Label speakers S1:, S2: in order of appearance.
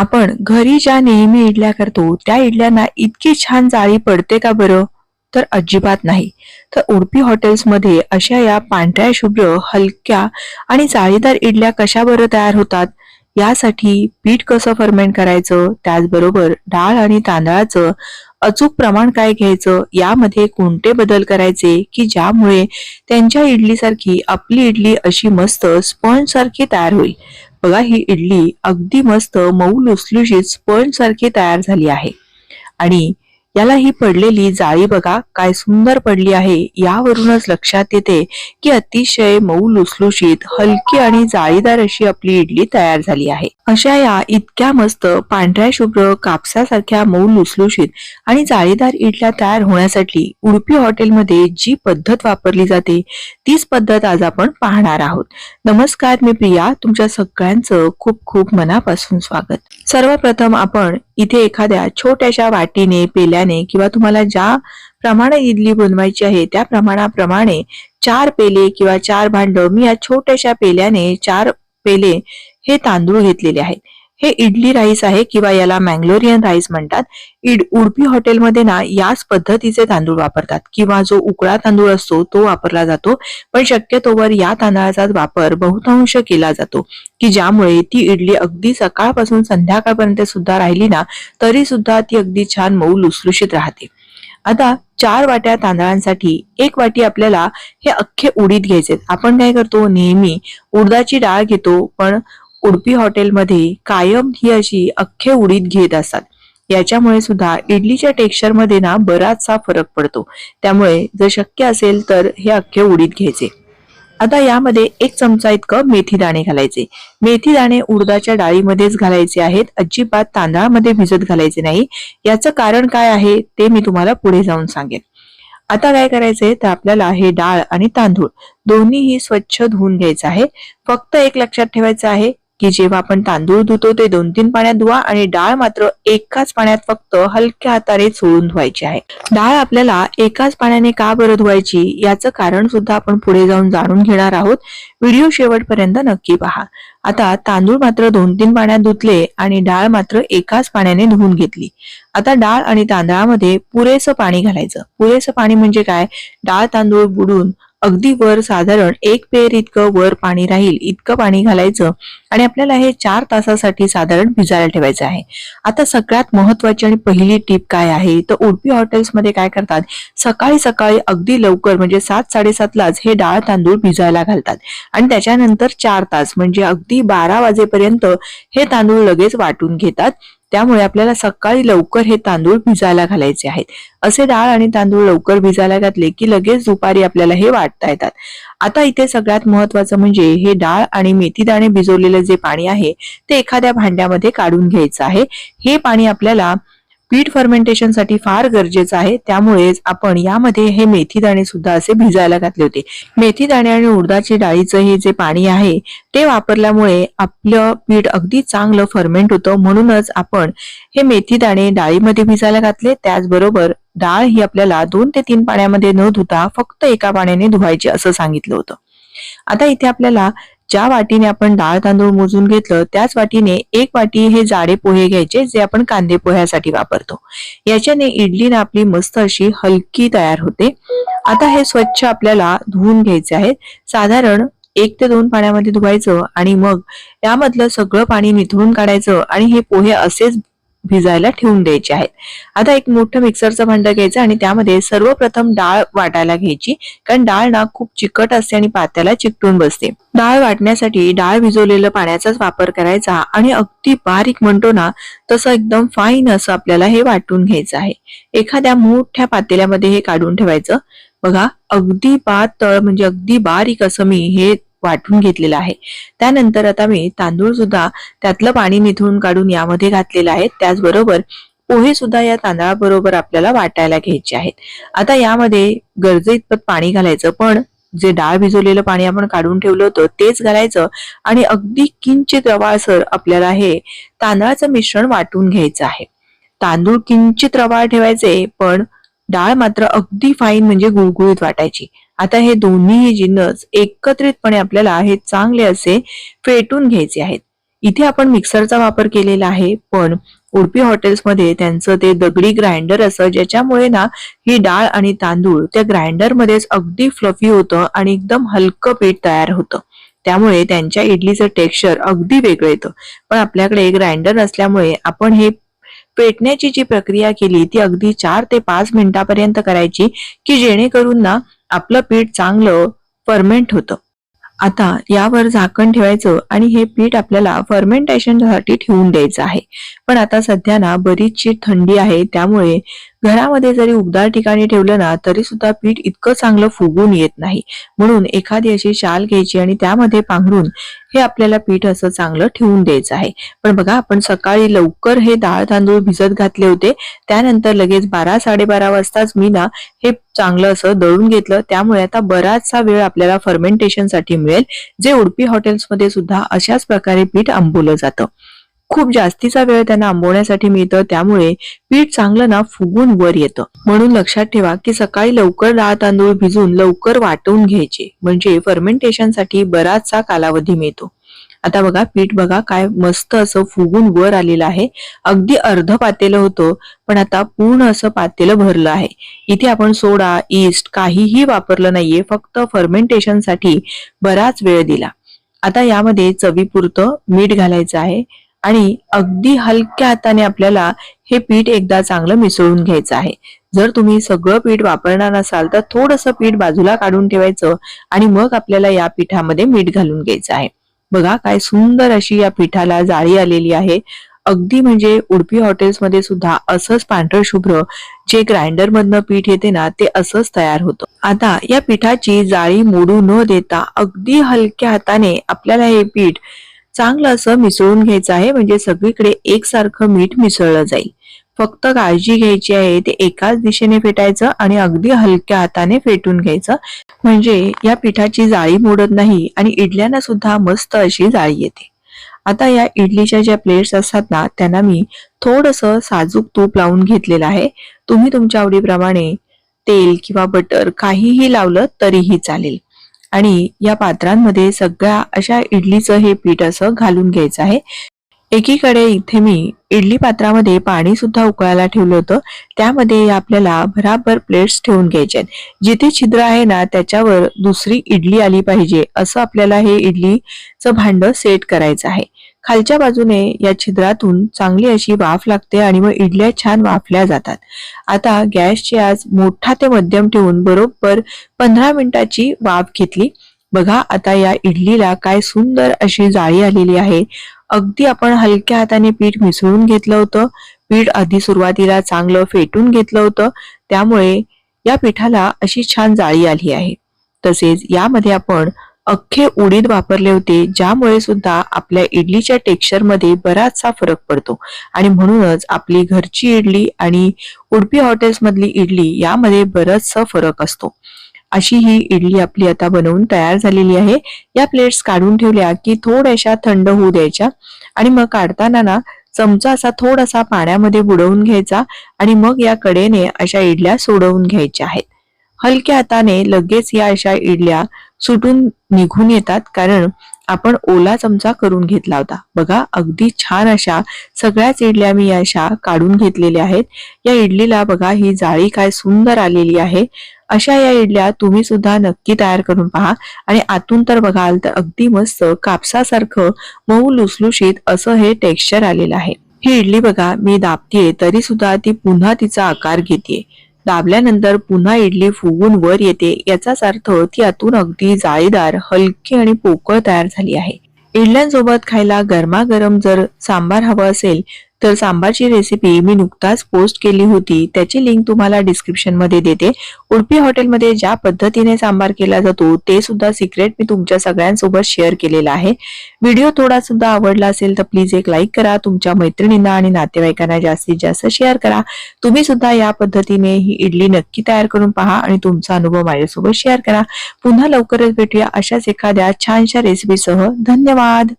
S1: आपण घरी ज्या नेहमी इडल्या करतो त्या इडल्यांना इतकी छान जाळी पडते का बरं? तर अजिबात नाही. तर उडपी हॉटेल्समध्ये अशा या पांढऱ्या शुभ्र हलक्या आणि जाळीदार इडल्या कशा बरं तयार होतात? यासाठी पीठ कसं फर्मेंट करायचं? त्याचबरोबर डाळ आणि तांदळाचं अचूक प्रमाण काय घ्यायचं? यामध्ये कोणते बदल करायचे? की ज्यामुळे त्यांच्या इडलीसारखी आपली इडली अशी मस्त स्पॉन्ज सारखी तयार होईल? बघा ही इडली अगदी मस्त मऊ लुसलुशीत स्पंज सारखी तयार झाली आहे. आणि याला ही पडलेली जाळी बघा काय सुंदर पडली आहे. यावरूनच लक्षात येते की अतिशय मऊ लुसलुशीत हलकी आणि जाळीदार अशी आपली इडली तयार झाली आहे. अशा या इतक्या मस्त पांढऱ्या शुभ्र कापसासारख्या मऊ लुसलुशीत आणि जाळीदार इडल्या तयार होण्यासाठी उडपी हॉटेलमध्ये जी पद्धत वापरली जाते तीच पद्धत आज आपण पाहणार आहोत. नमस्कार मी प्रिया तुमच्या सगळ्यांचं खूप खूप मनापासून स्वागत. सर्वप्रथम आपण इथे एखाद्या छोट्याशा वाटीने पेल्याने किंवा तुम्हाला ज्या प्रमाणे इडली बनवायची आहे त्या प्रमाणाप्रमाणे चार पेले किंवा चार भांड मी या छोट्याशा पेल्याने चार पेले हे तांदूळ घेतलेले आहेत. हे इडली राईस आहे किंवा याला मँगलोरियन राईस म्हणतात. इड उडपी हॉटेलमध्ये ना याच पद्धतीचे तांदूळ वापरतात. किंवा जो उकळा तांदूळ असतो तो वापरला जातो. पण शक्यतोवर या तांदळाचा वापर बहुतांश केला जातो. की ज्यामुळे ती इडली अगदी सकाळपासून संध्याकाळपर्यंत सुद्धा राहिली ना तरी सुद्धा ती अगदी छान मऊ लुसलुशीत राहते. आता चार वाट्या तांदळांसाठी एक वाटी आपल्याला हे अख्खे उडीद घ्यायचे आपण काय करतो नेहमी उडदाची डाळ घेतो पण उडपी हॉटेलमध्ये कायम ही अशी अख्खे उडीद घेत असतात. याच्यामुळे सुद्धा इडलीच्या टेक्स्चरमध्ये ना बराचसा फरक पडतो. त्यामुळे जर शक्य असेल तर हे अख्खे उडीद घ्यायचे. आता यामध्ये एक चमचा इतकं मेथी दाणे घालायचे. मेथी दाणे उडदाच्या डाळीमध्येच घालायचे आहेत. अजिबात तांदळामध्ये भिजत घालायचे नाही. याचं कारण काय आहे ते मी तुम्हाला पुढे जाऊन सांगेन. आता काय करायचंय तर आपल्याला हे डाळ आणि तांदूळ दोन्हीही स्वच्छ धुवून घ्यायचं आहे. फक्त एक लक्षात ठेवायचं आहे की जेव्हा आपण तांदूळ धुतो ते दोन तीन पाण्यात धुवा आणि डाळ मात्र एकाच पाण्यात फक्त हलक्या हाताने चोळून धुवायची आहे. डाळ आपल्याला एकाच पाण्याने का बरं धुवायची याचं कारण सुद्धा आपण पुढे जाऊन जाणून घेणार आहोत. व्हिडिओ शेवटपर्यंत नक्की पहा. आता तांदूळ मात्र दोन तीन पाण्यात धुतले आणि डाळ मात्र एकाच पाण्याने धुवून घेतली. आता डाळ आणि तांदळामध्ये पुरेसं पाणी घालायचं. पुरेसं पाणी म्हणजे काय? डाळ तांदूळ बुडून अगदी वर साधारण एक पेर इतकं वर पाणी राहील इतकं पाणी घालायचं आणि आपल्याला हे चार तासासाठी साधारण भिजायला ठेवायचं आहे. आता सगळ्यात महत्वाची आणि पहिली टीप काय आहे? तर उडपी हॉटेल्समध्ये काय करतात? सकाळी सकाळी अगदी लवकर म्हणजे सात साडेसातलाच हे डाळ तांदूळ भिजायला घालतात. आणि त्याच्यानंतर चार तास म्हणजे अगदी बारा वाजेपर्यंत हे तांदूळ लगेच वाटून घेतात. त्यामुळे आपल्याला सकाळी लवकर हे तांदूळ भिजायला घालायचे आहेत. असे डाळ आणि तांदूळ लवकर भिजायला घातले की लगेच दुपारी आपल्याला हे वाटता येतात. आता इथे सगळ्यात महत्वाचं म्हणजे हे डाळ आणि मेथी दाणे भिजवलेलं जे पाणी आहे ते एखाद्या भांड्यामध्ये काढून घ्यायचं आहे. हे पाणी आपल्याला पीठ फर्मेंटेशनसाठी फार गरजेचं आहे. त्यामुळेच आपण यामध्ये हे मेथी दाणे सुद्धा असे भिजायला घातले होते. मेथी दाणे आणि उडदाची डाळीचं हे जे पाणी आहे ते वापरल्यामुळे आपलं पीठ अगदी चांगलं फर्मेंट होतं. म्हणूनच आपण हे मेथी दाणे डाळीमध्ये भिजायला घातले. त्याचबरोबर डाळ ही आपल्याला दोन ते तीन पाण्यामध्ये न धुता फक्त एका पाण्याने धुवायची असं सांगितलं होतं. आता इथे आपल्याला ज्या वाटीने आपण डाळ तांदूळ मोजून घेतलं त्याच वाटीने एक वाटी हे जाडे पोहे घ्यायचे जे आपण कांदे पोह्यासाठी वापरतो. याच्याने इडली ना आपली मस्त अशी हलकी तयार होते. आता हे स्वच्छ आपल्याला धुवून घ्यायचे आहेत. साधारण एक ते दोन पाण्यामध्ये धुवायचं आणि मग यामधलं सगळं पाणी निथळून काढायचं आणि हे पोहे असेच भिजायला ठेवून द्यायचे आहेत. आता एक मोठं मिक्सरचं भांड घ्यायचं आणि त्यामध्ये सर्वप्रथम डाळ वाटायला घ्यायची. कारण डाळ ना खूप चिकट असते आणि पात्याला चिकटून बसते. डाळ वाटण्यासाठी डाळ भिजवलेलं पाण्याचाच वापर करायचा आणि अगदी बारीक म्हणतो ना तसं एकदम फाईन असं आपल्याला हे वाटून घ्यायचं आहे. एखाद्या मोठ्या पातेल्यामध्ये हे काढून ठेवायचं. बघा अगदी पातळ म्हणजे अगदी बारीक असं मी हे वाटून घेतलेलं आहे. त्यानंतर आता मी तांदूळ सुद्धा त्यातलं पाणी निथळून काढून यामध्ये घातलेलं आहे. त्याचबरोबर पोहे सुद्धा या तांदळाबरोबर आपल्याला वाटायला घ्यायचे आहेत. आता यामध्ये गरजे इतपत पाणी घालायचं पण जे डाळ भिजवलेलं पाणी आपण काढून ठेवलं होतं तेच घालायचं आणि अगदी किंचित रवाळसर आपल्याला हे तांदळाचं मिश्रण वाटून घ्यायचं आहे. तांदूळ किंचित रवाळ ठेवायचे पण डाळ मात्र अगदी फाईन म्हणजे गुळगुळीत वाटायची. आता हे दोन्ही जिन्नस एकत्रितपणे आपल्याला हे चांगले असे फेटून घ्यायचे आहेत. इथे आपण मिक्सरचा वापर केलेला आहे पण उडपी हॉटेल्समध्ये त्यांचं ते दगडी ग्राइंडर असं ज्याच्यामुळे ना ही डाळ आणि तांदूळ त्या ग्राइंडरमध्येच अगदी फ्लफी होतं आणि एकदम हलकं पीठ तयार होतं. त्यामुळे त्यांच्या इडलीचं टेक्स्चर अगदी वेगळं येतं. पण आपल्याकडे ग्राइंडर नसल्यामुळे आपण हे पेटण्याची जी प्रक्रिया केली ती अगदी चार ते पाच मिनिटापर्यंत करायची की जेणेकरून ना आपलं पीठ चांगलं फर्मेंट होतं. आता यावर झाकण ठेवायचं आणि हे पीठ आपल्याला फर्मेंटेशनसाठी ठेवून द्यायचं आहे. पण आता सध्या ना बरीचशी थंडी आहे त्यामुळे घरामध्ये जरी उबदार ठिकाणी ठेवलं ना तरी सुद्धा पीठ इतकं चांगलं फुगून येत नाही. म्हणून एखादी अशी शाल घ्यायची आणि त्यामध्ये पांघरून हे आपल्याला पीठ असं चांगलं ठेवून द्यायचं आहे. पण बघा आपण सकाळी लवकर हे डाळ तांदूळ भिजत घातले होते त्यानंतर लगेच बारा साडेबारा वाजताच मी ना हे चांगलं असं दळून घेतलं. त्यामुळे आता बराचसा वेळ आपल्याला फर्मेंटेशनसाठी मिळेल जे उडपी हॉटेल्समध्ये सुद्धा अशाच प्रकारे पीठ आंबवलं जातं. खूप जास्तीचा वेळ त्यांना आंबवण्यासाठी मिळतं त्यामुळे पीठ चांगलं ना फुगून वर येतं. म्हणून लक्षात ठेवा की सकाळी लवकर डाळ तांदूळ भिजून लवकर वाटून घ्यायचे. म्हणजे फर्मेंटेशनसाठी बराचसा कालावधी मिळतो. आता बघा पीठ बघा काय मस्त असं फुगून वर आलेलं आहे. अगदी अर्ध पातेलं होतं पण आता पूर्ण असं पातेलं भरलं आहे. इथे आपण सोडा इस्ट काहीही वापरलं नाहीये फक्त फर्मेंटेशनसाठी बराच वेळ दिला. आता यामध्ये चवीपुरतं मीठ घालायचं आहे. आणि अगदी हलक्या हाताने आपल्याला हे पीठ एकदा चांगलं मिसळून घ्यायचं आहे. जर तुम्ही सगळं पीठ वापरणार नसाल तर थोडंसं पीठ बाजूला काढून ठेवायचं आणि मग आपल्याला या पिठामध्ये मीठ घालून घ्यायचं आहे. बघा काय सुंदर अशी या पिठाला जाळी आलेली आहे. अगदी म्हणजे उडपी हॉटेल्समध्ये सुद्धा असंच पांढर शुभ्र जे ग्राइंडर मधनं पीठ येते ना ते असंच तयार होतं. आता या पिठाची जाळी मोडू न देता अगदी हलक्या हाताने आपल्याला हे पीठ चांगलं असं मिसळून घ्यायचं आहे. म्हणजे सगळीकडे एकसारखं मीठ मिसळलं जाईल. फक्त काळजी घ्यायची आहे. ते एकाच दिशेने फेटायचं आणि अगदी हलक्या हाताने फेटून घ्यायचं. म्हणजे या पिठाची जाळी मोडत नाही आणि इडल्यांना सुद्धा मस्त अशी जाळी येते. आता या इडलीच्या ज्या प्लेट्स असतात ना त्यांना मी थोडस साजूक तूप लावून घेतलेलं आहे. तुम्ही तुमच्या आवडीप्रमाणे तेल किंवा बटर काहीही लावलं तरीही चालेल. आणि या पात्रांमध्ये सगळ्या अशा इडलीचं हे पीठ असं घालून घ्यायचं आहे. एकीकडे इथे मी इडली पात्रामध्ये पाणी सुद्धा उकळायला ठेवलं होतं. त्यामध्ये आपल्याला भराभर प्लेट्स ठेवून घ्यायचे आहेत. जिथे छिद्र आहे ना त्याच्यावर दुसरी इडली आली पाहिजे असं आपल्याला हे इडलीचं भांड सेट करायचं आहे. खालच्या बाजूने या छिद्रातून चांगली अशी वाफ लागते आणि मग इडल्या छान वाफल्या जातात. आता गॅसची आज मोठा ते मध्यम ठेवून बरोबर पंधरा मिनिटाची वाफ घेतली. बघा आता या इडलीला काय सुंदर अशी जाळी आलेली आहे. अगदी आपण हलक्या हाताने पीठ मिसळून घेतलं होतं. पीठ आधी सुरुवातीला चांगलं फेटून घेतलं होतं. त्यामुळे या पिठाला अशी छान जाळी आली आहे. तसेच यामध्ये आपण अख्खे उडीद वापरले होते ज्यामुळे सुद्धा आपल्या इडलीच्या टेक्स्चरमध्ये बराचसा फरक पडतो. आणि म्हणूनच आपली घरची इडली आणि उडपी हॉटेल्समधली इडली यामध्ये बराचसा फरक असतो. अशी ही इडली आपली आता बनवून तयार झालेली आहे. या प्लेट्स काढून ठेवल्या की थोड्याशा थंड होऊ द्यायच्या आणि मग काढताना ना चमचा असा थोडासा पाण्यामध्ये बुडवून घ्यायचा आणि मग या कडेने अशा इडल्या सोडवून घ्यायच्या आहेत. हलक्या हाताने लगेच या अशा इडल्या सुटून निघून येतात कारण आपण ओला चमचा करून घेतला होता. बघा अगदी छान अशा सगळ्याच इडल्या मी अशा काढून घेतलेल्या आहेत. या इडलीला बघा ही जाळी काय सुंदर आलेली आहे. अशा या इडल्या तुम्ही सुद्धा नक्की तयार करून पहा. आणि आतून तर बघाल तर अगदी मस्त कापसासारखं मऊ लुसलुशीत असं हे टेक्स्चर आलेलं आहे. ही इडली बघा मी दाबतीये तरी सुद्धा ती पुन्हा तिचा आकार घेते दाबल्यानंतर पुन्हा इडली फुगून वर येते. याचाच अर्थ ती आतून अगदी जाळीदार हलकी आणि पोकळ तयार झाली आहे. इडल्यांसोबत खायला गरमागरम जर सांबार हवं असेल तर सांबारची रेसिपी मी नुकताच पोस्ट केली होती. त्याची लिंक तुम्हाला डिस्क्रिप्शनमध्ये देते. उडपी हॉटेलमध्ये ज्या पद्धतीने सांबार केला जातो ते सुद्धा सिक्रेट मी तुमच्या सगळ्यांसोबत शेअर केलेला आहे. व्हिडिओ थोडा सुद्धा आवडला असेल तर प्लीज एक लाईक करा. तुमच्या मैत्रिणींना आणि नातेवाईकांना जास्तीत जास्त शेअर करा. तुम्ही सुद्धा या पद्धतीने ही इडली नक्की तयार करून पहा आणि तुमचा अनुभव माझ्यासोबत शेअर करा. पुन्हा लवकरच भेटूया अशाच एखाद्या छानशा रेसिपीसह धन्यवाद!